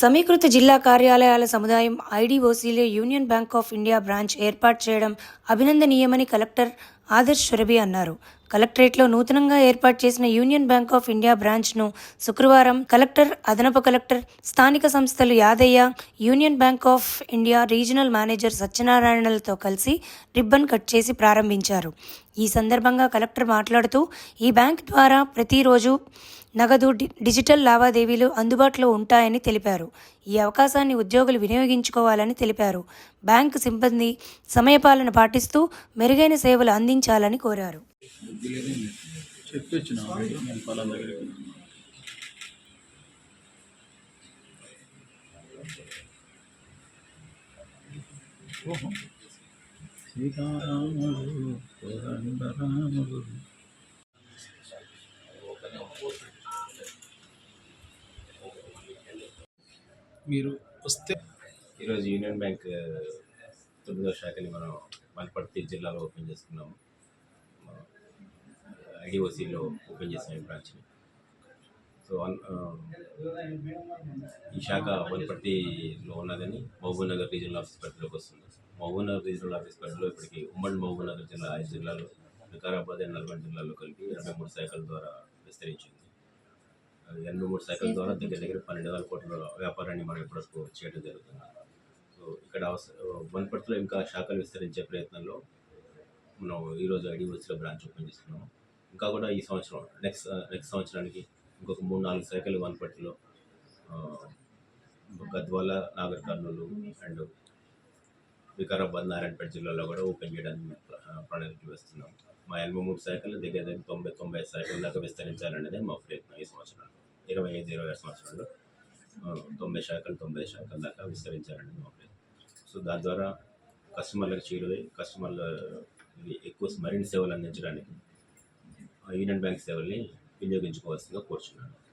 సమీకృత జిల్లా కార్యాలయాల సముదాయం ఐడిఓసీలో union bank of India branch ఏర్పాటు చేయడం అభినందనీయమని కలెక్టర్ ఆదర్శ్ సురభి అన్నారు. కలెక్టరేట్లో నూతనంగా ఏర్పాటు చేసిన యూనియన్ బ్యాంక్ ఆఫ్ ఇండియా బ్రాంచ్ను శుక్రవారం కలెక్టర్ అదనపు కలెక్టర్ స్థానిక సంస్థలు Yadaiah union bank of India regional manager సత్యనారాయణలతో కలిసి రిబ్బన్ కట్ చేసి ప్రారంభించారు. ఈ సందర్భంగా కలెక్టర్ మాట్లాడుతూ ఈ బ్యాంక్ ద్వారా ప్రతిరోజు నగదు డి- డిజిటల్ లావాదేవీలు అందుబాటులో ఉంటాయని తెలిపారు. ఈ అవకాశాన్ని ఉద్యోగులు వినియోగించుకోవాలని తెలిపారు. బ్యాంకు సిబ్బంది సమయపాలన పాటిస్తూ మెరుగైన సేవలు అందించాలని కోరారు. చెప్పి మీరు వస్తే? ఈరోజు యూనియన్ బ్యాంక్ తొమ్మిదో శాఖని మనం మల్పర్తి జిల్లాలో ఓపెన్ చేసుకున్నాము ఐడిఓసిలో ఓపెన్ చేసిన బ్రాంచ్ని సో ఈ శాఖ వనపర్తిలో ఉన్నదని మహబూబ్ నగర్ రీజనల్ ఆఫీస్ పరిధిలోకి వస్తుంది. మహబూబ్ నగర్ రీజనల్ ఆఫీస్ పరిధిలో ఇప్పటికి ఉమ్మడి మహబూబ్ నగర్ జిల్లా ఐదు జిల్లాలు వికారాబాద్ అండ్ నల్గొండ జిల్లాలో కలిపి ఇరవై మూడు శాఖల ద్వారా విస్తరించింది ఎనభై మూడు శాఖల ద్వారా దగ్గర దగ్గర పన్నెండు వేల కోట్ల వ్యాపారాన్ని మనం ఇప్పటివరకు చేయడం జరుగుతుంది. సో ఇక్కడ వనపర్తిలో ఇంకా శాఖలు విస్తరించే ప్రయత్నంలో మనం ఈరోజు ఐడిఓసిలో బ్రాంచ్ ఓపెన్ చేస్తున్నాము. ఇంకా కూడా ఈ సంవత్సరం నెక్స్ట్ నెక్స్ట్ సంవత్సరానికి ఇంకొక మూడు నాలుగు శాఖలు వనపర్తిలో గద్వాల నాగర్ కర్నూలు అండ్ వికారాబాద్ నారాయణపేట జిల్లాలో కూడా ఓపెన్ చేయడానికి ప్ర- ప్రణాళికలు వేస్తున్నాం. మా ఎనభై మూడు శాఖలు దగ్గర దగ్గర తొంభై తొంభై శాఖల దాకా విస్తరించాలనేది మా ప్రయత్నం ఈ సంవత్సరంలో ఇరవై ఐదు ఇరవై ఆరు సంవత్సరంలో. తొంభై శాతం తొంభై శాతం దాకా విస్తరించారండి మా సో దాని ద్వారా కస్టమర్లకు చేరువై కస్టమర్ల ఎక్కువ మరిన్ని సేవలు అందించడానికి ఆ యూనియన్ బ్యాంక్ సేవల్ని వినియోగించుకోవాల్సిందిగా కోరుచున్నాను.